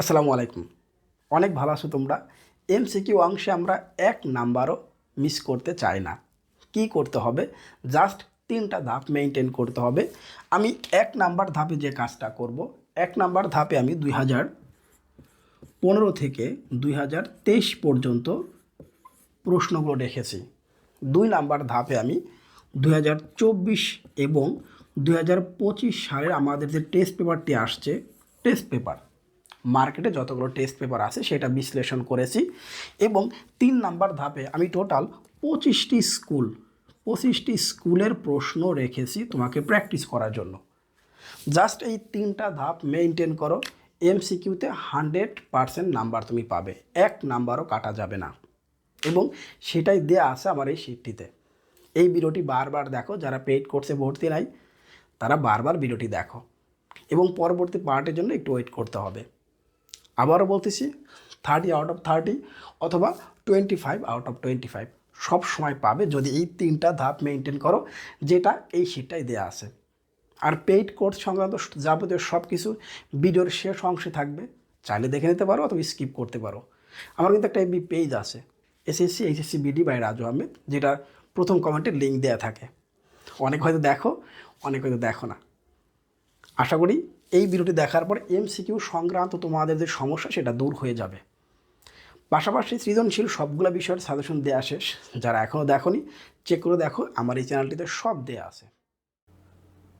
আসসালামু আলাইকুম। অনেক ভালো আছো তোমরা। এমসিকিউ অংশে আমরা এক নাম্বারও মিস করতে চাই না। কি করতে হবে? জাস্ট তিনটা ধাপ মেনটেন করতে হবে। আমি এক নাম্বার ধাপে যে কাজটা করব, এক নাম্বার ধাপে আমি দুই হাজার পনেরো থেকে দুই হাজার তেইশ পর্যন্ত প্রশ্নগুলো রেখেছি। দুই নাম্বার ধাপে আমি দুই হাজার চব্বিশ এবং দুই হাজার পঁচিশ সালের আমাদের যে টেস্ট পেপারটি আসছে টেস্ট পেপার মার্কেটে যতগুলো টেস্ট পেপার আছে সেটা বিশ্লেষণ করেছি এবং তিন নাম্বার ধাপে আমি টোটাল পঁচিশটি স্কুল পঁচিশটি স্কুলের প্রশ্ন রেখেছি তোমাকে প্র্যাকটিস করার জন্য। জাস্ট এই তিনটা ধাপ মেনটেন করো এমসিকিউতে হান্ড্রেড পারসেন্ট নাম্বার তুমি পাবে, এক নাম্বারও কাটা যাবে না। এবং সেটাই দেয়া আছে আমার এই শিটটিতে এই ভিডিওটি বারবার দেখো, যারা পেইড কোর্সে ভর্তি নাই, তারা বারবার ভিডিওটি দেখো। এবং পরবর্তী পার্টের জন্য একটু ওয়েট করতে হবে। আবারও বলতেছি থার্টি আউট অফ থার্টি অথবা twenty five out of twenty five সব সময় পাবে যদি এই তিনটা ধাপ মেনটেন করো, যেটা এই শিটটাই দেওয়া আছে। আর পেইড কোর্স সংক্রান্ত যাবতীয় সব কিছু ভিডিওর শেষ অংশে থাকবে। চাইলে দেখে নিতে পারো অথবা স্কিপ করতে পারো। আমার কিন্তু একটা এমবি পেজ আছে SSC HSC BD by Raju Ahmed যেটা প্রথম কমেন্টে লিঙ্ক দেওয়া থাকে। অনেক হয়তো দেখো, অনেক হয়তো দেখো না। আশা করি এই ভিডিওটি দেখার পর এমসিকিউ সংক্রান্ত তোমাদের যে সমস্যা, সেটা দূর হয়ে যাবে। পাশাপাশি সৃজনশীল সবগুলো বিষয়ের সাজেশন দেওয়া শেষ। যারা এখনও দেখনি চেক করে দেখো, আমার এই চ্যানেলটিতে সব দেওয়া আছে।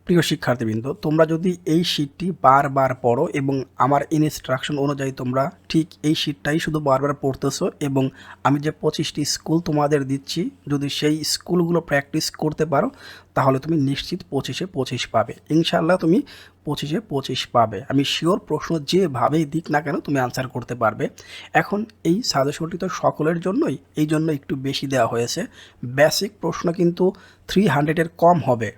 প্রিয় শিক্ষার্থীবৃন্দ, তোমরা যদি এই শিটটি বারবার পড়ো এবং আমার ইনস্ট্রাকশন অনুযায়ী তোমরা ঠিক এই শিটটাই শুধু বারবার পড়তেছো এবং আমি যে পঁচিশটি স্কুল তোমাদের দিচ্ছি, যদি সেই স্কুলগুলো প্র্যাকটিস করতে পারো, তাহলে তুমি নিশ্চিত পঁচিশে পঁচিশ পাবে। ইনশাল্লাহ তুমি পঁচিশে পঁচিশ পাবে। আমি শিওর প্রশ্ন যেভাবেই দিক না কেন তুমি আনসার করতে পারবে। এখন এই সাজেশনটি তো সকলের জন্যই এই জন্য একটু বেশি দেওয়া হয়েছে। বেসিক প্রশ্ন কিন্তু থ্রি হান্ড্রেডের কম হবে।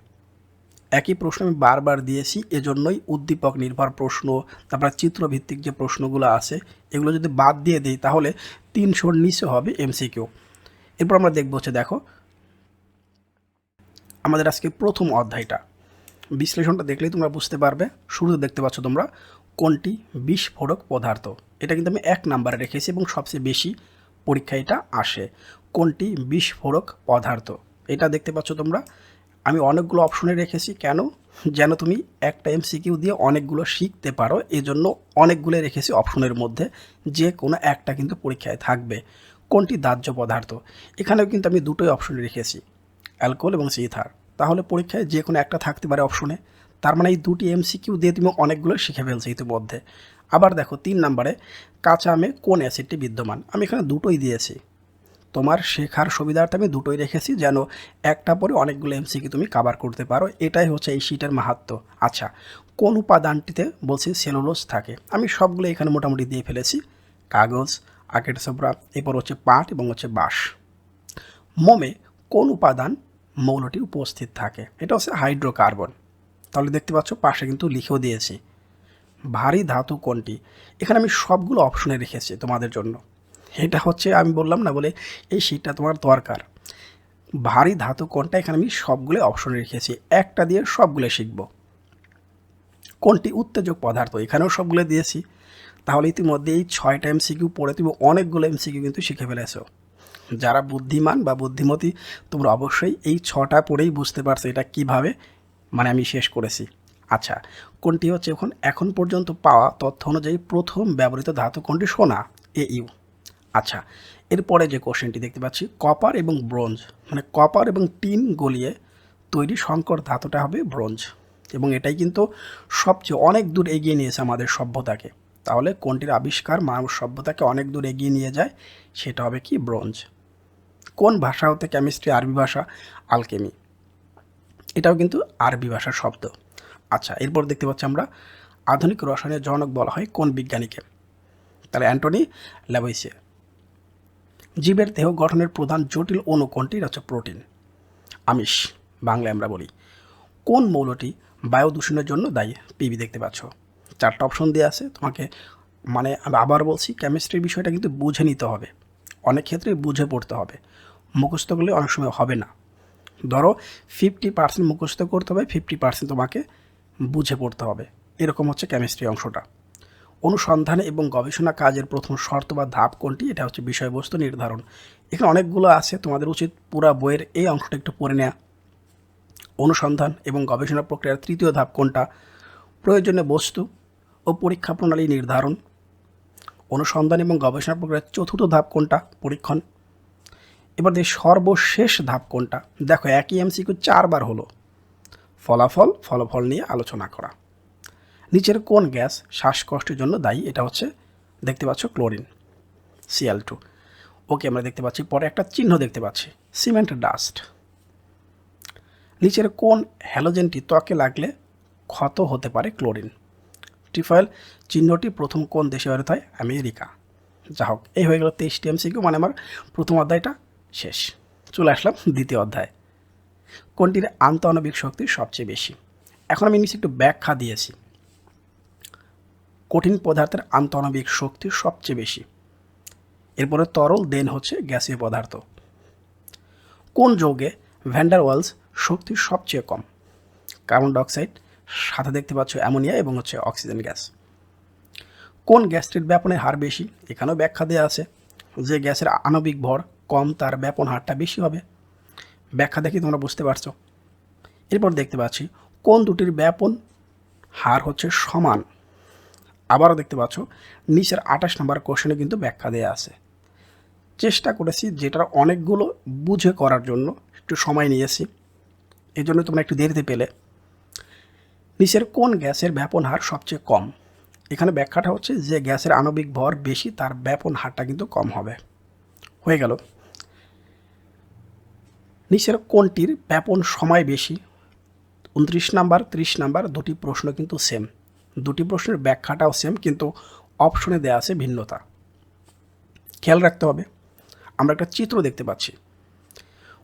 একই প্রশ্ন আমি বারবার দিয়েছি, এজন্যই উদ্দীপক নির্ভর প্রশ্ন, তারপর চিত্রভিত্তিক যে প্রশ্নগুলো আছে, এগুলো যদি বাদ দিয়ে দিই, তাহলে তিনশোর নিচে হবে এমসিকিউ এরপর আমরা দেখব হচ্ছে, দেখো, আমাদের আজকে প্রথম অধ্যায়টা। বিশ্লেষণটা দেখলেই তোমরা বুঝতে পারবে, শুরুতে দেখতে পাচ্ছ তোমরা কোনটি বিস্ফোরক পদার্থ। এটা কিন্তু আমি এক নাম্বারে রেখেছি এবং সবচেয়ে বেশি পরীক্ষায় এটা আসে। কোনটি বিস্ফোরক পদার্থ? এটা দেখতে পাচ্ছ তোমরা আমি অনেকগুলো অপশনে রেখেছি। কেন? যেন তুমি একটা এমসিকিউ দিয়ে অনেকগুলো শিখতে পারো। এজন্য অনেকগুলো রেখেছি অপশনের মধ্যে। যে কোনো একটা কিন্তু পরীক্ষায় থাকবে। কোনটি দাহ্য পদার্থ? এখানেও কিন্তু আমি দুটোই অপশন রেখেছি। অ্যালকোহল এবং সিথার তাহলে পরীক্ষায় যে কোনো একটা থাকতে পারে অপশনে তার মানে এই দুটি এমসিকিউ দিয়ে তুমি অনেকগুলো শিখে ফেলছো ইতিমধ্যে। আবার দেখো, তিন নম্বরে, কাঁচা আমে কোন অ্যাসিডটি বিদ্যমান? আমি এখানে দুটোই দিয়েছি। তোমার শেখার সুবিধার্থে আমি দুটোই রেখেছি, যেন একটা পরে অনেকগুলো এমসিকি তুমি কাভার করতে পারো। এটাই হচ্ছে এই শীটের মাহাত্ম আচ্ছা কোন উপাদানটিতে বলছি সেলুলোজ থাকে? আমি সবগুলো এখানে মোটামুটি দিয়ে ফেলেছি। কাগজ আকেট সবরা এরপর হচ্ছে পাট এবং হচ্ছে বাঁশ। মোমে কোন উপাদান মৌলটি উপস্থিত থাকে? এটা হচ্ছে হাইড্রোকার্বন। তাহলে দেখতে পাচ্ছ, পাশে কিন্তু লিখেও দিয়েছি। ভারী ধাতু কোনটি? এখানে আমি সবগুলো অপশনে রেখেছি তোমাদের জন্য। এটা হচ্ছে আমি বললাম না বলে এই শীটটা তোমার দরকার। ভারী ধাতু কোনটা? এখানে আমি সবগুলো অপশন রেখেছি। একটা দিয়ে সবগুলো শিখব। কোনটি উত্তেজক পদার্থ? এখানেও সবগুলো দিয়েছি। তাহলে ইতিমধ্যে এই ছয়টা এমসিকিউ পড়ে তুমি অনেকগুলো এমসিকিউ কিন্তু শিখে ফেলেছো। যারা বুদ্ধিমান বা বুদ্ধিমতী, তোমরা অবশ্যই এই ছটা পড়েই বুঝতে পারছ এটা কীভাবে। মানে আমি শেষ করেছি। আচ্ছা কোনটি হচ্ছে এখন? এখন পর্যন্ত পাওয়া তথ্য অনুযায়ী প্রথম ব্যবহৃত ধাতু কোনটি? সোনা এ ইউ আচ্ছা এরপরে যে কোশ্চেনটি দেখতে পাচ্ছি কপার এবং ব্রোঞ্জ মানে কপার এবং টিন গলিয়ে তৈরি সংকর ধাতুটা হবে ব্রোঞ্জ এবং এটাই কিন্তু সবচেয়ে অনেক দূর এগিয়ে নিয়েছে আমাদের সভ্যতাকে। তাহলে কোনটির আবিষ্কার মানব সভ্যতাকে অনেক দূর এগিয়ে নিয়ে যায়, সেটা হবে কি ব্রোঞ্জ কোন ভাষা হতে কেমিস্ট্রি আরবি ভাষা আলকেমি এটাও কিন্তু আরবি ভাষার শব্দ। আচ্ছা এরপর দেখতে পাচ্ছি আমরা, আধুনিক রসায়নের জনক বলা হয় কোন বিজ্ঞানীকে? তাহলে অ্যান্টনি ল্যাবইসিয়া জীবের দেহ গঠনের প্রধান জটিল অণু কোনটি হচ্ছে প্রোটিন। আমিষ, বাংলায় আমরা বলি। কোন মৌলটি বায়ু দূষণের জন্য দায়ী? পিবি দেখতে পাচ্ছ। চারটা অপশন দেওয়া আছে। তোমাকে মানে আমি আবার বলছি কেমিস্ট্রির বিষয়টা কিন্তু বুঝে নিতে হবে। অনেক ক্ষেত্রে বুঝে পড়তে হবে। মুখস্থ করলে অনেক সময় হবে না। ধরো ফিফটি পার্সেন্ট মুখস্থ করতে হবে ফিফটি পার্সেন্ট তোমাকে বুঝে পড়তে হবে। এরকম হচ্ছে কেমিস্ট্রি অংশটা। অনুসন্ধান এবং গবেষণা কাজের প্রথম শর্ত বা ধাপ কোনটি, এটা হচ্ছে বিষয়বস্তু নির্ধারণ। এখানে অনেকগুলো আছে, তোমাদের উচিত পুরা বইয়ের এই অংশটা একটু পড়ে নেওয়া অনুসন্ধান এবং গবেষণা প্রক্রিয়ার তৃতীয় ধাপ কোনটা? প্রয়োজনীয় বস্তু ও পরীক্ষা প্রণালী নির্ধারণ। অনুসন্ধান এবং গবেষণা প্রক্রিয়ার চতুর্থ ধাপ কোনটা? পরীক্ষণ। এবার দেখি সর্বশেষ ধাপ কোনটা? দেখো, একই এমসিকিউ চারবার হলো। ফলাফল ফলাফল নিয়ে আলোচনা করা। নিচের কোন গ্যাস শ্বাসকষ্টের জন্য দায়ী? এটা হচ্ছে দেখতে পাচ্ছ ক্লোরিন সিএল টু ওকে, আমরা দেখতে পাচ্ছি, পরে একটা চিহ্ন দেখতে পাচ্ছি, সিমেন্ট ডাস্ট। নিচের কোন হ্যালোজেনটি ত্বকে লাগলে ক্ষত হতে পারে? ক্লোরিন। ট্রিফয়েল চিহ্নটি প্রথম কোন দেশে ব্যবহৃত হয় আমেরিকা। যা হোক, এই হয়ে গেল তেইশটি এমসিকিউ মানে আমার প্রথম অধ্যায়টা শেষ। চলে আসলাম দ্বিতীয় অধ্যায়। কোনটির আন্তঃআণবিক শক্তি সবচেয়ে বেশি? এখন আমি নিচে একটু ব্যাখ্যা দিয়েছি। কঠিন পদার্থের আন্তঃআণবিক শক্তি সবচেয়ে বেশি। এরপরে তরল দেন হচ্ছে গ্যাসীয় পদার্থ। কোন যৌগে ভ্যান্ডার ওয়ালস শক্তি সবচেয়ে কম? কার্বন ডাইঅক্সাইড, সাথে দেখতে পাচ্ছ অ্যামোনিয়া এবং হচ্ছে অক্সিজেন গ্যাস। কোন গ্যাসটির ব্যাপনের হার বেশি? এখানেও ব্যাখ্যা দেওয়া আছে। যে গ্যাসের আণবিক ভর কম, তার ব্যাপন হারটা বেশি হবে। ব্যাখ্যা দেখি তোমরা বুঝতে পারছ। এরপর দেখতে পাচ্ছি, কোন দুটির ব্যাপন হার হচ্ছে সমান? আবারও দেখতে পাচ্ছ, নিচের আঠাশ নম্বর কোশ্চেনে কিন্তু ব্যাখ্যা দেওয়া আছে। চেষ্টা করেছি যেটার অনেকগুলো বুঝে করার জন্য, একটু সময় নিয়েছি। এই জন্য তোমরা একটু দেরিতে পেলে। নিচের কোন গ্যাসের ব্যাপন হার সবচেয়ে কম? এখানে ব্যাখ্যাটা হচ্ছে যে গ্যাসের আণবিক ভর বেশি, তার ব্যাপন হারটা কিন্তু কম হবে। হয়ে গেল। নিচের কোনটির ব্যাপন সময় বেশি? উনত্রিশ নাম্বার, ত্রিশ নাম্বার, দুটি প্রশ্ন কিন্তু সেম দুটি প্রশ্নের ব্যাখ্যাটাও সেম কিন্তু অপশনে দেওয়া আছে ভিন্নতা। খেয়াল রাখতে হবে, আমরা একটা চিত্র দেখতে পাচ্ছি।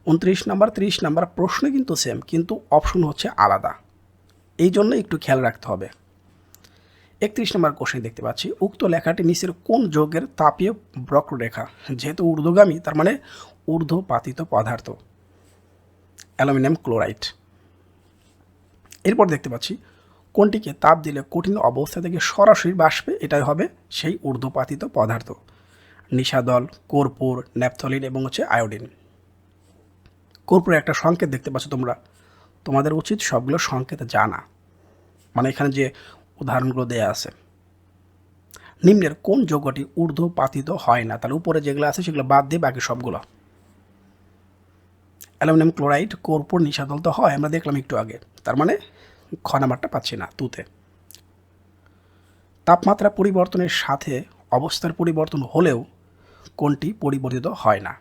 উনত্রিশ নাম্বার, ত্রিশ নাম্বার প্রশ্ন কিন্তু সেম কিন্তু অপশন হচ্ছে আলাদা। এই জন্য একটু খেয়াল রাখতে হবে। একত্রিশ নম্বর কোশ্চেন দেখতে পাচ্ছি, উক্ত লেখাটি নিচের কোন যোগের তাপীয় বক্ররেখা? যেহেতু ঊর্ধ্বগামী, তার মানে ঊর্ধ্বপাতিত পদার্থ। Aluminium chloride. এরপর দেখতে পাচ্ছি কোনটিকে তাপ দিলে কঠিন অবস্থা থেকে সরাসরি বাষ্পে, এটাই হবে সেই ঊর্ধ্বপাতিত পদার্থ। নিশাদল কর্পূর, ন্যাপথলিন এবং হচ্ছে আয়োডিন। কর্পূরের একটা সংকেত দেখতে পাচ্ছ তোমরা। তোমাদের উচিত সবগুলো সংকেত জানা। মানে এখানে যে উদাহরণগুলো দেয়া আছে। নিম্নের কোন যৌগটি ঊর্ধ্বপাতিত হয় না? তাহলে উপরে যেগুলো আছে সেগুলো বাদ দিয়ে বাকি সবগুলো। অ্যালুমিনিয়াম ক্লোরাইড, কর্পূর নিশাদল তো হয়, আমরা দেখলাম একটু আগে। তার মানে খ নাম্বারটা পাচ্ছি না, তুতে। তাপমাত্রা পরিবর্তনের সাথে অবস্থার পরিবর্তন হলেও কোনটি পরিবর্তিত হয় না?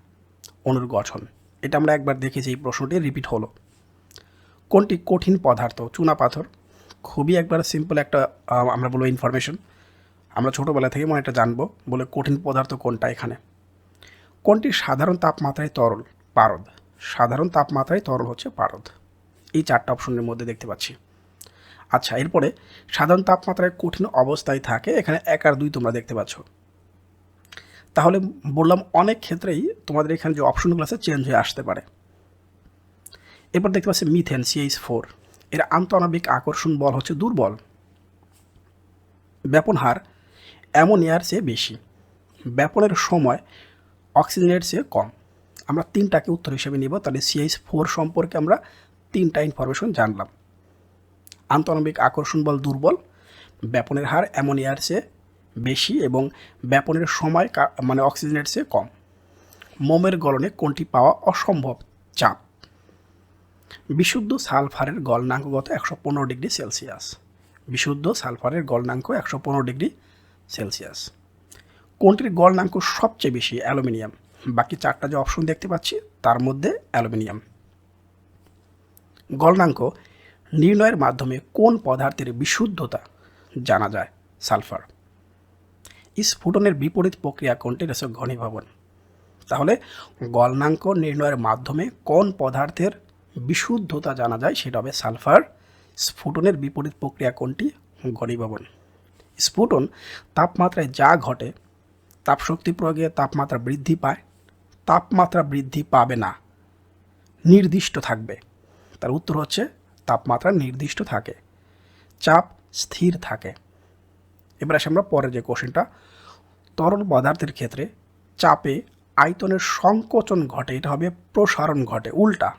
অনুর গঠন। এটা আমরা একবার দেখেছি, এই প্রশ্নটি রিপিট হলো। কোনটি কঠিন পদার্থ? চুনা পাথর। খুবই একবার সিম্পল একটা আমরা বলব ইনফরমেশন আমরা ছোটোবেলা থেকে মনে একটা জানব, বলে কঠিন পদার্থ কোনটা এখানে? কোনটি সাধারণ তাপমাত্রায় তরল? পারদ। সাধারণ তাপমাত্রায় তরল হচ্ছে পারদ। এই চারটা অপশনের মধ্যে দেখতে পাচ্ছি। আচ্ছা এরপরে সাধারণ তাপমাত্রায় কঠিন অবস্থায় থাকে, এখানে এক আর দুই তোমরা দেখতে পাচ্ছ। তাহলে বললাম অনেক ক্ষেত্রেই তোমাদের এখানে যে অপশনগুলো আছে চেঞ্জ হয়ে আসতে পারে। এরপর দেখতে পাচ্ছি মিথেন সিএইচ ফোর এর আন্তঃআণবিক আকর্ষণ বল হচ্ছে দুর্বল। ব্যাপন হার অ্যামোনিয়ার চেয়ে বেশি। ব্যাপনের সময় অক্সিজেনের চেয়ে কম। আমরা তিনটাকে উত্তর হিসেবে নিব, তাহলে সিএইচ ফোর সম্পর্কে আমরা তিনটা ইনফরমেশন জানলাম। আন্তঃআণবিক আকর্ষণ বল দুর্বল, ব্যাপনের হার অ্যামোনিয়ার চেয়ে বেশি এবং ব্যাপনের সময় মানে অক্সিজেনের চেয়ে কম। মোমের গলনে কোনটি পাওয়া অসম্ভব চাপ? বিশুদ্ধ সালফারের গলনাঙ্ক গত একশো পনেরো ডিগ্রি সেলসিয়াস। বিশুদ্ধ সালফারের গলনাঙ্ক একশো পনেরো ডিগ্রি সেলসিয়াস। কোনটির গলনাঙ্ক সবচেয়ে বেশি? অ্যালুমিনিয়াম। বাকি চারটা যে অপশন দেখতে পাচ্ছি, তার মধ্যে অ্যালুমিনিয়াম। গলনাঙ্ক নির্ণয়ের মাধ্যমে কোন পদার্থের বিশুদ্ধতা জানা যায়? সালফার। স্ফুটনের বিপরীত প্রক্রিয়া কোনটি? রয়েছে ঘনীভবন। তাহলে গলনাঙ্ক নির্ণয়ের মাধ্যমে কোন পদার্থের বিশুদ্ধতা জানা যায় সেটা হবে সালফার। স্ফুটনের বিপরীত প্রক্রিয়া কোনটি? ঘনীভবন। স্ফুটন তাপমাত্রায় যা ঘটে, তাপশক্তি প্রয়োগে তাপমাত্রা বৃদ্ধি পায়, তাপমাত্রা বৃদ্ধি পাবে না, নির্দিষ্ট থাকবে। তার উত্তর হচ্ছে তাপমাত্রা নির্দিষ্ট থাকে। চাপ স্থির থাকে। এবার আসে আমরা পরের যে কোশ্চেনটা। তরল পদার্থের ক্ষেত্রে চাপে আয়তনের সংকোচন ঘটে, এটা হবে প্রসারণ ঘটে, উল্টা।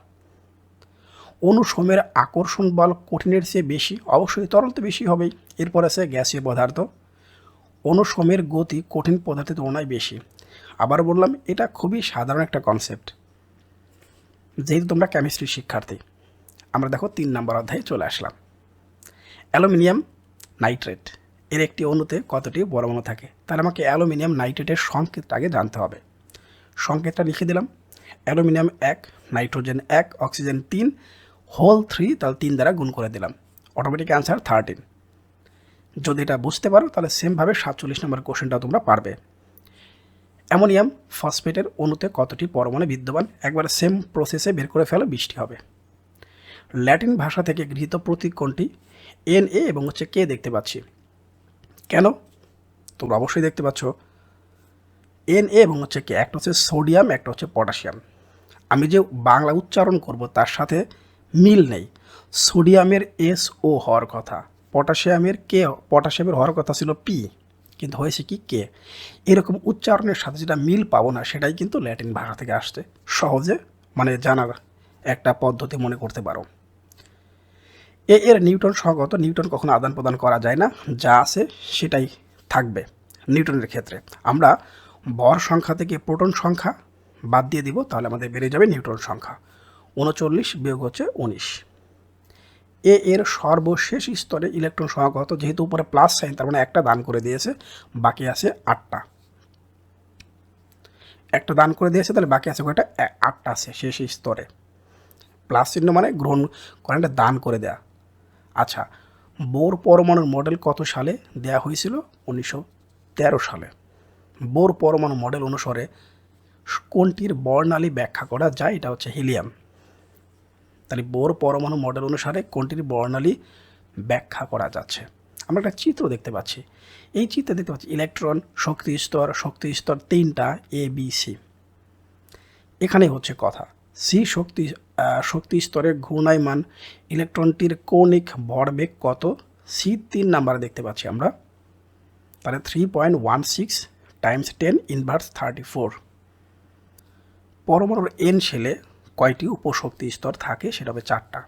অনুসমের আকর্ষণ বল কঠিনের চেয়ে বেশি, অবশ্যই তরল তো বেশি হবেই। এরপর আছে গ্যাসীয় পদার্থ। অনুসমের গতি কঠিন পদার্থের তুলনায় বেশি। আবার বললাম, এটা খুবই সাধারণ একটা কনসেপ্ট যেহেতু তোমরা কেমিস্ট্রি শিক্ষার্থী। আমরা দেখো তিন নম্বর অধ্যায়ে চলে আসলাম। অ্যালুমিনিয়াম নাইট্রেট, এর একটি অণুতে কতটি পরমাণু থাকে? তাহলে আমাকে অ্যালুমিনিয়াম নাইট্রেটের সংকেতটা আগে জানতে হবে। সংকেতটা লিখে দিলাম। অ্যালুমিনিয়াম এক, নাইট্রোজেন এক, অক্সিজেন তিন, হোল থ্রি, তাহলে তিন দ্বারা গুণ করে দিলাম। Automatic answer thirteen. যদি এটা বুঝতে পারো, তাহলে সেমভাবে সাতচল্লিশ নম্বর কোশ্চেনটা তোমরা পারবে। অ্যামোনিয়াম ফসফেটের অণুতে কতটি পরমাণু বিদ্যমান? একবারে সেম প্রসেসে বের করে ফেলো, বৃষ্টি হবে। ল্যাটিন ভাষা থেকে গৃহীত প্রতীক কোনটি? এন, এ এবং হচ্ছে কে দেখতে পাচ্ছি। কেন? তোমরা অবশ্যই দেখতে পাচ্ছ। এন, এ এবং হচ্ছে কে। একটা হচ্ছে সোডিয়াম, একটা হচ্ছে পটাশিয়াম। আমি যে বাংলা উচ্চারণ করব তার সাথে মিল নেই। সোডিয়ামের এস, ও হওয়ার কথা, পটাশিয়ামের কে, পটাশিয়ামের হওয়ার কথা ছিল পি, কিন্তু হয়েছে কি কে? এরকম উচ্চারণের সাথে যেটা মিল পাবো না, সেটাই কিন্তু ল্যাটিন ভাষা থেকে আসছে। সহজে মানে জানার একটা পদ্ধতি মনে করতে পারো। এ, এর নিউটন সহগত নিউটন কখনো আদান প্রদান করা যায় না, যা আছে সেটাই থাকবে নিউটনের ক্ষেত্রে। আমরা বর সংখ্যা থেকে প্রোটন সংখ্যা বাদ দিয়ে দিব, তাহলে আমাদের বেড়ে যাবে নিউটন সংখ্যা। উনচল্লিশ বিয়োগ হচ্ছে উনিশ। এ, এর সর্বশেষ স্তরে ইলেকট্রন সহগত যেহেতু উপরে প্লাস সাইন, তার মানে একটা দান করে দিয়েছে, বাকি আছে আটটা। একটা দান করে দিয়েছে, তাহলে বাকি আছে কয়টা? আটটা আছে শেষ স্তরে। প্লাস চিহ্ন মানে গ্রহণ করেনটা দান করে দেয়া। আচ্ছা বোর পরমাণুর মডেল কত সালে দেয়া হয়েছিল? উনিশশো তেরো সালে। বোর পরমাণু মডেল অনুসারে কোনটির বর্ণালী ব্যাখ্যা করা যায়? এটা হচ্ছে হিলিয়াম। তাহলে বোর পরমাণু মডেল অনুসারে কোনটির বর্ণালী ব্যাখ্যা করা যাচ্ছে? আমরা একটা চিত্র দেখতে পাচ্ছি। এই চিত্রে দেখতে পাচ্ছি ইলেকট্রন, শক্তি স্তর শক্তি স্তর তিনটা এ বি সি এখানেই হচ্ছে কথা। সি শক্তি শক্তি স্তরে ঘূর্ণায়মান ইলেকট্রনটির কৌণিক ভরবেগ কত? সি তিন নাম্বারে দেখতে পাচ্ছি আমরা। তাহলে three point one six times ten inverse thirty four পরমাণুর এন শেলে কয়টি উপশক্তি স্তর থাকে? সেটা হবে চারটা।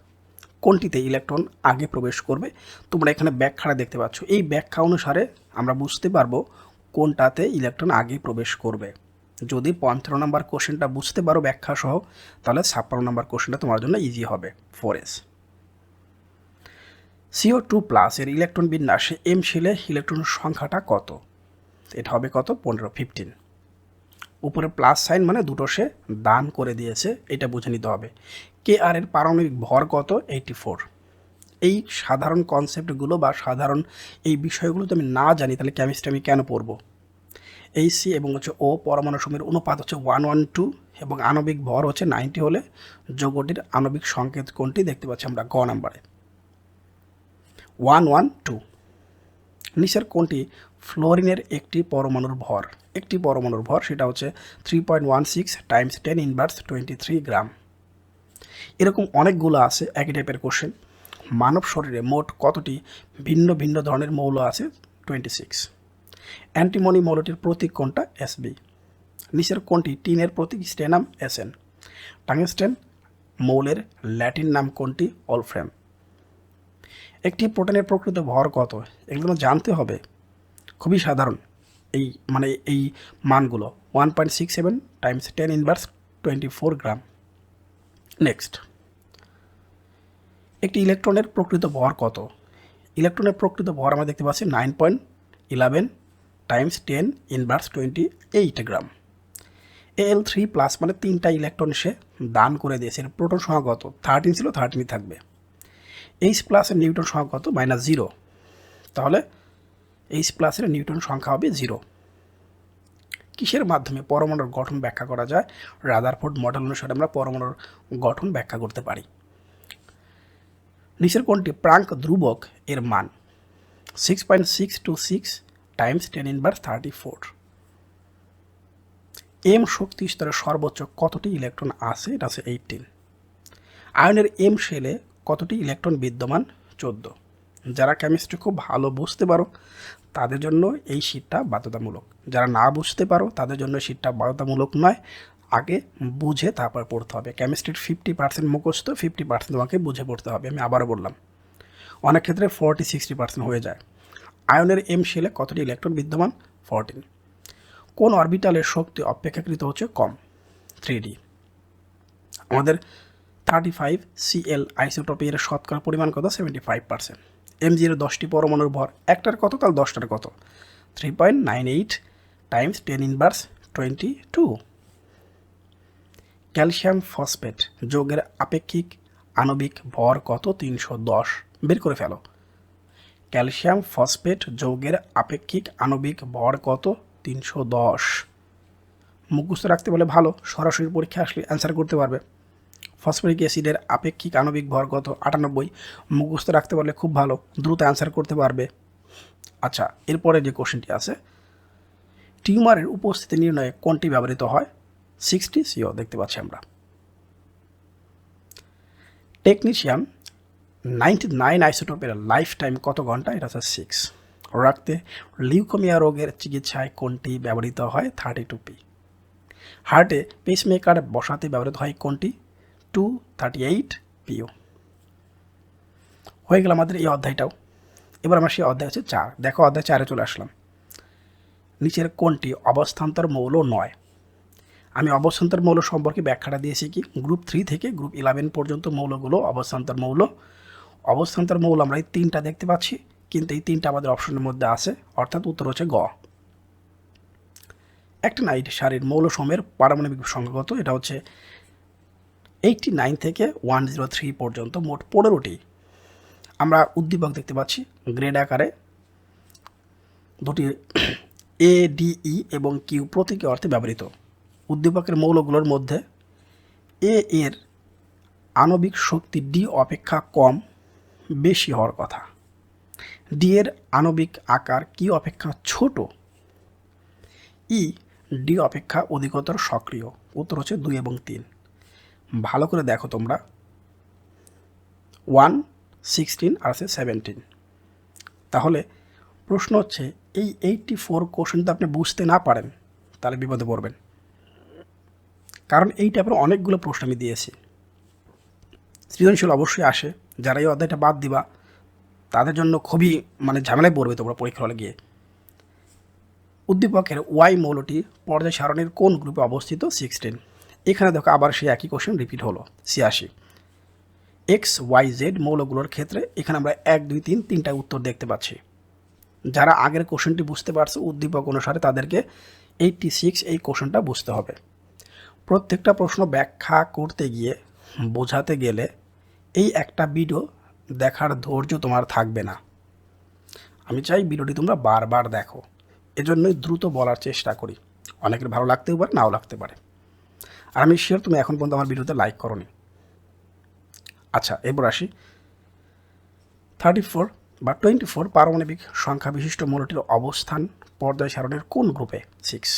কোনটিতে ইলেকট্রন আগে প্রবেশ করবে? তোমরা এখানে ব্যাখ্যাটা দেখতে পাচ্ছ। এই ব্যাখ্যা অনুসারে আমরা বুঝতে পারব কোনটাতে ইলেকট্রন আগে প্রবেশ করবে। যদি পঞ্চান্ন নম্বর কোশ্চেনটা বুঝতে পারো ব্যাখ্যা সহ তাহলে ছাপ্পান্ন নম্বর কোশ্চেনটা তোমার জন্য ইজি হবে four S C O two plus এর ইলেকট্রন বিন্যাসে এম শেলে ইলেকট্রনের সংখ্যাটা কত? এটা হবে কত? পনেরো ফিফটিন উপরে প্লাস সাইন মানে দুটো সে দান করে দিয়েছে, এটা বুঝে নিতে হবে। কে আর এর পারমাণবিক ভর কত? এইটি ফোর এই সাধারণ কনসেপ্টগুলো বা সাধারণ এই বিষয়গুলো যদি আমি না জানি, তাহলে কেমিস্ট্রি আমি কেন পড়ব? এই সি এবং হচ্ছে ও পরমাণু সময়ের অনুপাত হচ্ছে ওয়ান ওয়ান টু এবং আণবিক ভর হচ্ছে নাইনটি হলে যৌগটির আণবিক সংকেত কোনটি দেখতে পাচ্ছি আমরা গ নাম্বারে। ওয়ান ওয়ান টু নিচের কোনটি? ফ্লোরিনের একটি পরমাণুর ভর। একটি পরমাণুর ভর সেটা হচ্ছে three point one six times ten inverse twenty three gram এরকম অনেকগুলো আছে, একই টাইপের কোশ্চেন মানব শরীরে মোট কতটি ভিন্ন ভিন্ন ধরনের মৌল আছে? টোয়েন্টি সিক্স অ্যান্টিমনি মৌলটির প্রতীক কোনটা? এসবি নিচের কোনটি? টিনের প্রতীক স্টেনাম এসএন টাংস্টেন মৌলের ল্যাটিন নাম কোনটি? অলফ্রেম একটি প্রোটিনের প্রকৃত ভর কত? এগুলো জানতে হবে। খুবই সাধারণ। এই মানে এই মানগুলো। One point six seven times ten inverse twenty four gram next একটি ইলেকট্রনের প্রকৃত ভর কত? ইলেকট্রনের প্রকৃত ভর আমরা দেখতে পাচ্ছি nine point eleven times ten inverse twenty eight gram L three plus মানে তিনটা ইলেকট্রন সে দান করে দিয়েছে। প্রোটন সংখ্যা কত? থার্টিন ছিল থার্টিনই থাকবে। এইচ প্লাসের নিউটন সংখ্যা কত? মাইনাস জিরো তাহলে এইচ প্লাসের নিউটন সংখ্যা হবে জিরো কিসের মাধ্যমে পরমাণুর গঠন ব্যাখ্যা করা যায়? রাদারফোর্ড মডেল অনুসারে আমরা পরমাণুর গঠন ব্যাখ্যা করতে পারি। নিচের কোনটি প্রাঙ্ক ধ্রুবক এর মান। Six point six two six times ten inverse thirty four M শক্তি স্তরে সর্বোচ্চ কতটি ইলেকট্রন আছে? এটা আছে এইটিন আয়নের এম শেলে কতটি ইলেকট্রন বিদ্যমান? চোদ্দ. যারা কেমিস্ট্রি খুব ভালো বুঝতে পারো, তাদের জন্য এই শীটটা বাধ্যতামূলক। যারা না বুঝতে পারো, তাদের জন্য শীটটা বাধ্যতামূলক নয়। আগে বুঝে তারপর পড়তে হবে। কেমিস্ট্রির ফিফটি পার্সেন্ট মুখস্থ ফিফটি পার্সেন্ট তোমাকে বুঝে পড়তে হবে। আমি আবারও বললাম, অনেক ক্ষেত্রে ফোরটি সিক্সটি পার্সেন্ট হয়ে যায়। আয়নের এম শেলে কতটি ইলেকট্রন বিদ্যমান? ফোরটিন কোন অরবিটালের শক্তি অপেক্ষাকৃত হচ্ছে কম? থ্রি ডি আমাদের থার্টি ফাইভ সিএল আইসোটোপের শতকরা পরিমাণ কত? Seventy five percent M zero দশটি পরমাণুর ভর একটার কত? তাহলে দশটার কত? Three point nine eight times ten inverse twenty two calcium phosphate যোগের আপেক্ষিক আণবিক ভর কত? তিনশো দশ। বের করে ফেলো। ক্যালসিয়াম ফসফেট যৌগের আপেক্ষিক আণবিক ভর কত? তিনশো দশ। মুখস্থ রাখতে বলে ভালো, সরাসরি পরীক্ষা আসলে অ্যান্সার করতে পারবে। ফসফরিক অ্যাসিডের আপেক্ষিক আণবিক ভর কত? আটানব্বই। মুখস্থ রাখতে পারলে খুব ভালো, দ্রুত অ্যান্সার করতে পারবে। আচ্ছা এরপরে যে কোশ্চেনটি আছে, টিউমারের উপস্থিতি নির্ণয়ে কোনটি ব্যবহৃত হয়? সিক্সটি সিও দেখতে পাচ্ছি আমরা। টেকনিশিয়ান নাইনটি নাইন আইসোটোপের লাইফ টাইম কত ঘণ্টা? এটা হচ্ছে সিক্স রাখতে লিউকোমিয়া রোগের চিকিৎসায় কোনটি ব্যবহৃত হয়? থার্টি টু পি হার্টে পেসমেকার বসাতে ব্যবহৃত হয় কোনটি? টু থার্টি এইট পিও হয়ে গেল আমাদের এই অধ্যায়টাও। এবার আমার সেই অধ্যায় হচ্ছে চার। দেখো অধ্যায় চারে চলে আসলাম। নিচের কোনটি অবস্থান্তর মৌল নয়? আমি অবস্থান্তর মৌল সম্পর্কে ব্যাখ্যাটা দিয়েছি কি? গ্রুপ থ্রি থেকে গ্রুপ ইলেভেন পর্যন্ত মৌলগুলো অবস্থান্তর মৌল অবস্থান্তর মৌল আমরা এই তিনটা দেখতে পাচ্ছি, কিন্তু এই তিনটা আমাদের অপশনের মধ্যে আছে, অর্থাৎ উত্তর হচ্ছে গ। একটা নাইট সারির মৌল সময়ের পারমাণবিক সংখ্যা কত এটা হচ্ছে এইটটি নাইন থেকে ওয়ান জিরো থ্রি পর্যন্ত মোট পনেরোটি। আমরা উদ্দীপক দেখতে পাচ্ছি, গ্রেড আকারে দুটি এ ডিই এবং কিউ প্রতীকী অর্থে ব্যবহৃত। উদ্দীপকের মৌলগুলোর মধ্যে এ এর আণবিক শক্তি ডি অপেক্ষা কম বেশি হওয়ার কথা। ডি এর আণবিক আকার কি অপেক্ষা ছোট? ই, ডি অপেক্ষা অধিকতর সক্রিয়। উত্তর হচ্ছে দুই এবং তিন। ভালো করে দেখো তোমরা। ওয়ান, সিক্সটিন আর আছে সেভেন্টিন। তাহলে প্রশ্ন হচ্ছে, এই এইটটি ফোর কোশ্চেন যদি আপনি বুঝতে না পারেন, তাহলে বিপদে পড়বেন। কারণ এই টাইপের অনেকগুলো প্রশ্ন আমি দিয়েছি। সৃজনশীল অবশ্যই আসে। যারা এই অধ্যায়টা বাদ দিবা, তাদের জন্য খুবই মানে ঝামেলায় পড়বে তোমরা পরীক্ষা হলে গিয়ে। উদ্দীপকের ওয়াই মৌলটি পর্যায় সারণীর কোন গ্রুপে অবস্থিত? সিক্সটিন এখানে দেখো আবার সেই একই কোশ্চেন রিপিট হলো, ছিয়াশি। এক্স ওয়াই জেড মৌলগুলোর ক্ষেত্রে এখানে আমরা এক, দুই, তিন তিনটা উত্তর দেখতে পাচ্ছি। যারা আগের কোশ্চেনটি বুঝতে পারছে, উদ্দীপক অনুসারে তাদেরকে এইটটি সিক্স এই কোশ্চেনটা বুঝতে হবে। প্রত্যেকটা প্রশ্ন ব্যাখ্যা করতে গিয়ে, বোঝাতে গেলে এই একটা ভিডিও দেখার ধৈর্য তোমার থাকবে না। আমি চাই ভিডিওটি তোমরা বারবার দেখো। এজন্যই দ্রুত বলার চেষ্টা করি। অনেকের ভালো লাগতেও পারে, নাও লাগতে পারে। আর আমি শিওর তুমি এখন পর্যন্ত আমার ভিডিওতে লাইক করো আচ্ছা এবার আসি। থার্টি ফোর বা টোয়েন্টি ফোর পারমাণবিক সংখ্যা বিশিষ্ট মৌলটির অবস্থান পর্যায় সারণের কোন গ্রুপে সিক্স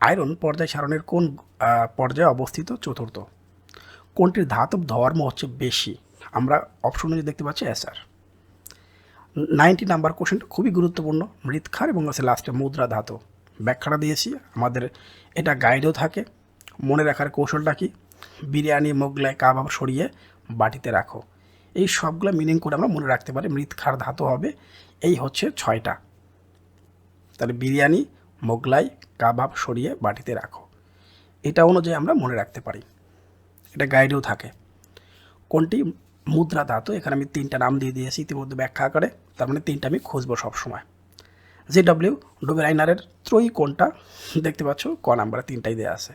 আয়রন পর্যায় সারণের কোন পর্যায়ে অবস্থিত? চতুর্থ। কোনটির ধাতব ধর্ম হচ্ছে বেশি? আমরা অপশনে দেখতে পাচ্ছি এসআর নাইনটি নাম্বার কোশ্চেনটা খুবই গুরুত্বপূর্ণ। মৃৎক্ষার এবং আছে লাস্টে মুদ্রা ধাতু। ব্যাখ্যাটা দিয়েছি। আমাদের এটা গাইডেও থাকে। মনে রাখার কৌশলটা কি? বিরিয়ানি, মোগলাই, কাবাব সরিয়ে বাটিতে রাখো। এই সবগুলো মিনিং করে আমরা মনে রাখতে পারি মৃৎক্ষার ধাতু হবে। এই হচ্ছে ছয়টা। তাহলে বিরিয়ানি, মোগলাই, কাবাব সরিয়ে বাটিতে রাখো। এটা অনুযায়ী আমরা মনে রাখতে পারি। এটা গাইডেও থাকে। কোনটি? মুদ্রা ধাতু। এখানে আমি তিনটা নাম দিয়ে দিয়েছি, ইতিমধ্যে ব্যাখ্যা করে। তার মানে তিনটা আমি খুঁজবো সবসময়। জে ডাব্লিউ ডুবেরাইনারের ত্রয়ী কোনটা দেখতে পাচ্ছ, ক নাম্বারে তিনটাই দেওয়া আছে।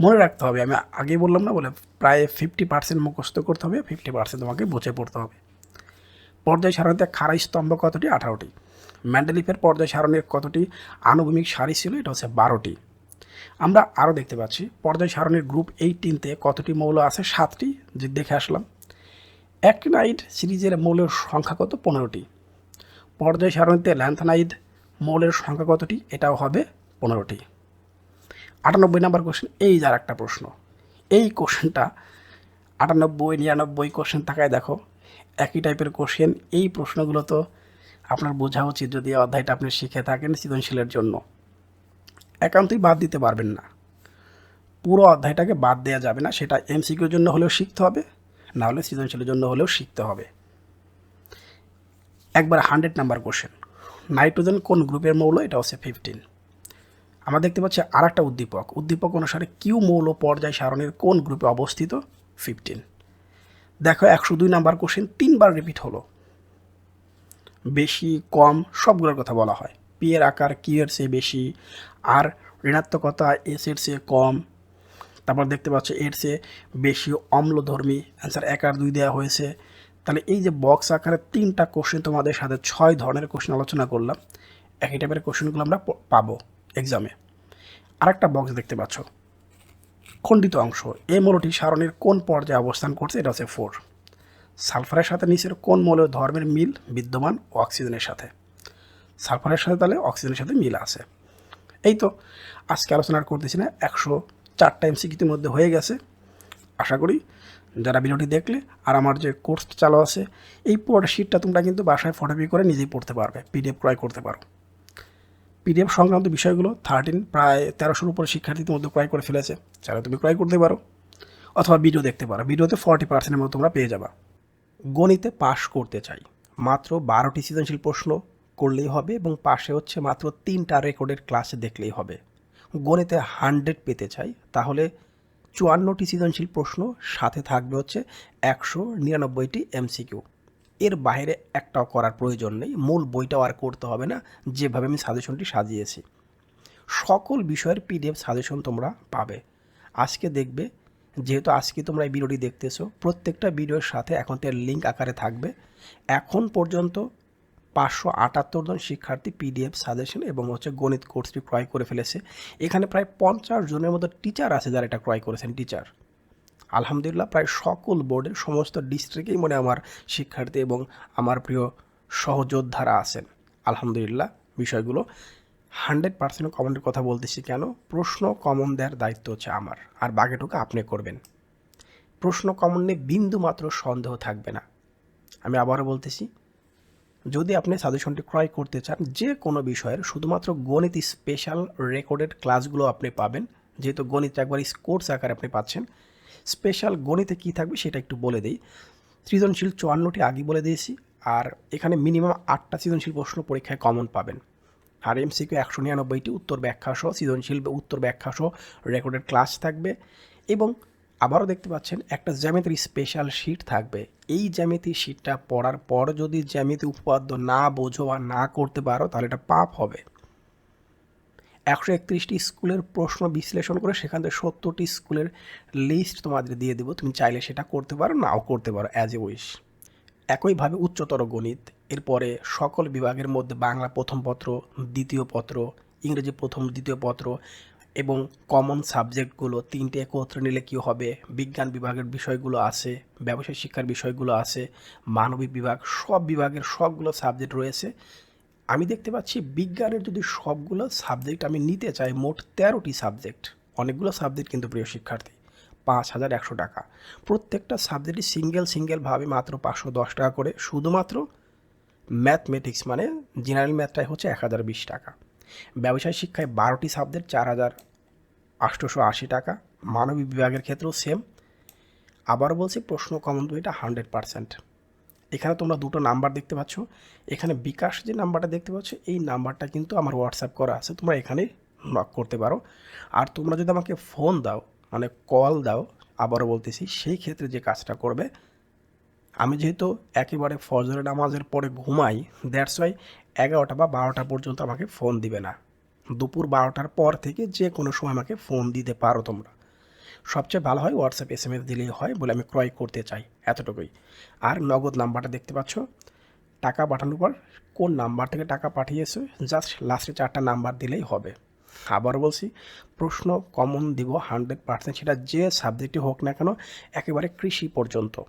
মনে রাখতে হবে, আমি আগে বললাম না, বলে প্রায় ফিফটি পার্সেন্ট মুখস্থ করতে হবে ফিফটি পার্সেন্ট তোমাকে বুঝে পড়তে হবে। পর্যায় সারণীতে খাড়াই স্তম্ভ কতটি? আঠারোটি। ম্যান্ডেলিফের পর্যায় সারণীর কতটি আনুভূমিক সারি ছিল? এটা হচ্ছে বারোটি। আমরা আরও দেখতে পাচ্ছি পর্যায় সারণীর গ্রুপ এইটিনতে কতটি মৌল আছে? সাতটি, যে দেখে আসলাম। অ্যাক্টিনাইড সিরিজের মৌলের সংখ্যা কত? পনেরোটি। পর্যায় সারণীতে ল্যান্থানাইড মৌলের সংখ্যা কতটি? এটাও হবে পনেরোটি। আটানব্বই নাম্বার কোশ্চেন এই যার একটা প্রশ্ন। এই কোশ্চেনটা আটানব্বই, নিরানব্বই কোশ্চেন থাকায় দেখো, একই টাইপের কোশ্চেন এই প্রশ্নগুলো তো আপনার বোঝা উচিত যদি অধ্যায়টা আপনি শিখে থাকেন সৃজনশীলের জন্য। একান্তই বাদ দিতে পারবেন না। পুরো অধ্যায়টাকে বাদ দেওয়া যাবে না, সেটা এমসিকিউর জন্য হলেও শিখতে হবে, না হলে সৃজনশীলের জন্য হলেও শিখতে হবে। একবার হান্ড্রেড নাম্বার কোশ্চেন, নাইট্রোজেন কোন গ্রুপের মৌল? এটা হচ্ছে ফিফটিন আমরা দেখতে পাচ্ছি আর একটা উদ্দীপক উদ্দীপক অনুসারে কিউ মৌল পর্যায় সারণীর কোন গ্রুপে অবস্থিত? ফিফটিন দেখো, একশো দুই নাম্বার কোশ্চেন তিনবার রিপিট হলো। বেশি, কম, সবগুলোর কথা বলা হয়। পি এর আকার এর চেয়ে বেশি? আর ঋণাত্মকতা এস এর চেয়ে কম? তারপর দেখতে পাচ্ছ এর চেয়ে বেশি অম্লধর্মী। অ্যান্সার এক আর দুই দেওয়া হয়েছে। তাহলে এই যে বক্স আকারে তিনটা কোশ্চেন তোমাদের সাথে ছয় ধরনের কোশ্চেন আলোচনা করলাম। একই টাইপের কোশ্চেনগুলো আমরা পাবো এক্সামে আরেকটা বক্স দেখতে পাচ্ছ। খণ্ডিত অংশ। এই মৌলটি সারণীর কোন পর্যায়ে অবস্থান করছে? এটা হচ্ছে ফোর সালফারের সাথে নিচের কোন মৌলের ধর্মের মিল বিদ্যমান? অক্সিজেনের সাথে। সালফারের সাথে তাহলে অক্সিজেনের সাথে মিল আছে। এই তো আজকে আলোচনা করতেছি না, একশো চারটা এমসিকিউর মধ্যে হয়ে গেছে। আশা করি যারা ভিডিওটি দেখলে আর আমার যে কোর্স চালু আছে, এই পুরোটা শিটটা তোমরা কিন্তু বাসায় ফটোকপি করে নিজেই পড়তে পারবে পিডিএফ ক্রয় করতে পারো। পিডিএফ সংক্রান্ত বিষয়গুলো থার্টিন প্রায় তেরোশোর উপরে শিক্ষার্থীদের মধ্যে ক্রয় করে ফেলেছে, চাইলে তুমি ক্রয় করতে পারো অথবা ভিডিও দেখতে পারো। ভিডিওতে ফর্টি পার্সেন্টের মতো তোমরা পেয়ে যাবা। গণিতে পাশ করতে চাই, মাত্র বারোটি সৃজনশীল প্রশ্ন করলেই হবে এবং পাশে হচ্ছে মাত্র তিনটা রেকর্ডের ক্লাসে দেখলেই হবে। গণিতে হান্ড্রেড পেতে চাই, তাহলে চুয়ান্নটি সৃজনশীল প্রশ্ন, সাথে থাকবে হচ্ছে একশো নিরানব্বইটি এমসিকিউ। এর বাইরে একটাও করার প্রয়োজন নেই, মূল বইটাও আর করতে হবে না, যেভাবে আমি সাজেশনটি সাজিয়েছি। সকল বিষয়ের পিডিএফ সাজেশন তোমরা পাবে। আজকে দেখবে, যেহেতু আজকে তোমরা এই ভিডিওটি দেখতেছো, প্রত্যেকটা ভিডিওর সাথে এখন তার লিঙ্ক আকারে থাকবে। এখন পর্যন্ত পাঁচশো আটাত্তর জন শিক্ষার্থী পিডিএফ সাজেশন এবং হচ্ছে গণিত কোর্সটি ক্রয় করে ফেলেছে। এখানে প্রায় পঞ্চাশ জনের মতো টিচার আছে যারা এটা ক্রয় করেছেন, টিচার। আলহামদুলিল্লাহ, প্রায় সকল বোর্ডের সমস্ত ডিস্ট্রিক্টেই মনে আমার শিক্ষার্থী এবং আমার প্রিয় সহযোদ্ধারা আছেন। আলহামদুলিল্লাহ, বিষয়গুলো হান্ড্রেড পার্সেন্ট কমনের কথা বলতেছি কেন? প্রশ্ন কমন দেওয়ার দায়িত্ব হচ্ছে আমার, আর বাকিটুকু আপনি করবেন। প্রশ্ন কমন নিয়ে বিন্দু মাত্র সন্দেহ থাকবে না। আমি আবারও বলতেছি যদি আপনি সাজেশনটি ক্রয় করতে চান, যে কোনো বিষয়ের, শুধুমাত্র গণিত স্পেশাল রেকর্ডেড ক্লাসগুলো আপনি পাবেন, যেহেতু গণিত একবার স্কোর্স আকারে আপনি পাচ্ছেন স্পেশাল গণিতে কী থাকবে সেটা একটু বলে দিই। সৃজনশীল চুয়ান্নটি আগে বলে দিয়েছি, আর এখানে মিনিমাম আটটা সৃজনশীল প্রশ্ন পরীক্ষায় কমন পাবেন। আর এমসিকিউ একশো নিরানব্বইটি উত্তর ব্যাখ্যা সহ, সৃজনশীল উত্তর ব্যাখ্যা সহ রেকর্ডেড ক্লাস থাকবে এবং আবারও দেখতে পাচ্ছেন একটা জ্যামিতির স্পেশাল শিট থাকবে। এই জ্যামিতি শিটটা পড়ার পর যদি জ্যামিতি উপপাদ্য না বোঝো বা না করতে পারো, তাহলে এটা পাপ হবে। একশো একত্রিশটি স্কুলের প্রশ্ন বিশ্লেষণ করে সেখান থেকে সত্তরটি স্কুলের লিস্ট তোমাদের দিয়ে দেবো। তুমি চাইলে সেটা করতে পারো, নাও করতে পারো অ্যাজ এ উইশ একইভাবে উচ্চতর গণিত, এরপরে সকল বিভাগের মধ্যে বাংলা প্রথম পত্র, দ্বিতীয় পত্র, ইংরেজি প্রথম, দ্বিতীয় পত্র এবং কমন সাবজেক্টগুলো তিনটে একত্রে নিলে কী হবে? বিজ্ঞান বিভাগের বিষয়গুলো আছে, ব্যবসায় শিক্ষার বিষয়গুলো আছে, মানবিক বিভাগ, সব বিভাগের সবগুলো সাবজেক্ট রয়েছে। আমি দেখতে পাচ্ছি বিজ্ঞানের যদি সবগুলো সাবজেক্ট আমি নিতে চাই, মোট তেরোটি সাবজেক্ট অনেকগুলো সাবজেক্ট কিন্তু প্রিয় শিক্ষার্থী, পাঁচ হাজার একশো টাকা। প্রত্যেকটা সাবজেক্টই সিঙ্গেল সিঙ্গেলভাবে মাত্র পাঁচশো দশ টাকা করে, শুধুমাত্র ম্যাথমেটিক্স মানে জেনারেল ম্যাথটাই হচ্ছে এক হাজার বিশ টাকা। ব্যবসায় শিক্ষায় বারোটি সাবজেক্ট চার হাজার আটশোশো আশি টাকা। মানবিক বিভাগের ক্ষেত্রেও সেম আবার বলছি, প্রশ্ন কমন দুইটা হান্ড্রেড পারসেন্ট। এখানে তোমরা দুটো নাম্বার দেখতে পাচ্ছ। এখানে বিকাশ যে নাম্বারটা দেখতে পাচ্ছ, এই নাম্বারটা কিন্তু আমার হোয়াটসঅ্যাপ করা আছে। তোমরা এখানে নক করতে পারো। আর তোমরা যদি আমাকে ফোন দাও মানে কল দাও, আবারও বলতেছি, সেই ক্ষেত্রে যে কাজটা করবে, আমি যেহেতু একেবারে ফজরের নামাজের পরে ঘুমাই দ্যাটস ওয়াই এগারোটা বা বারোটা পর্যন্ত আমাকে ফোন দিবে না। দুপুর বারোটার পর থেকে যে কোনো সময় আমাকে ফোন দিতে পারো তোমরা। সবচেয়ে ভালো হয় হোয়াটসঅ্যাপ এস এম এস দিলেই হয় বলে আমি ক্রয় করতে চাই এতটুকুই। আর নগদ নাম্বারটা দেখতে পাচ্ছ? টাকা পাঠানোর পর কোন নাম্বার থেকে টাকা পাঠিয়েছো? জাস্ট লাস্টে চারটা নাম্বার দিলেই হবে। আবার বলছি, প্রশ্ন কমন দিব হান্ড্রেড পার্সেন্ট সেটা যে সাবজেক্টই হোক না কেন, একেবারে কৃষি পর্যন্ত।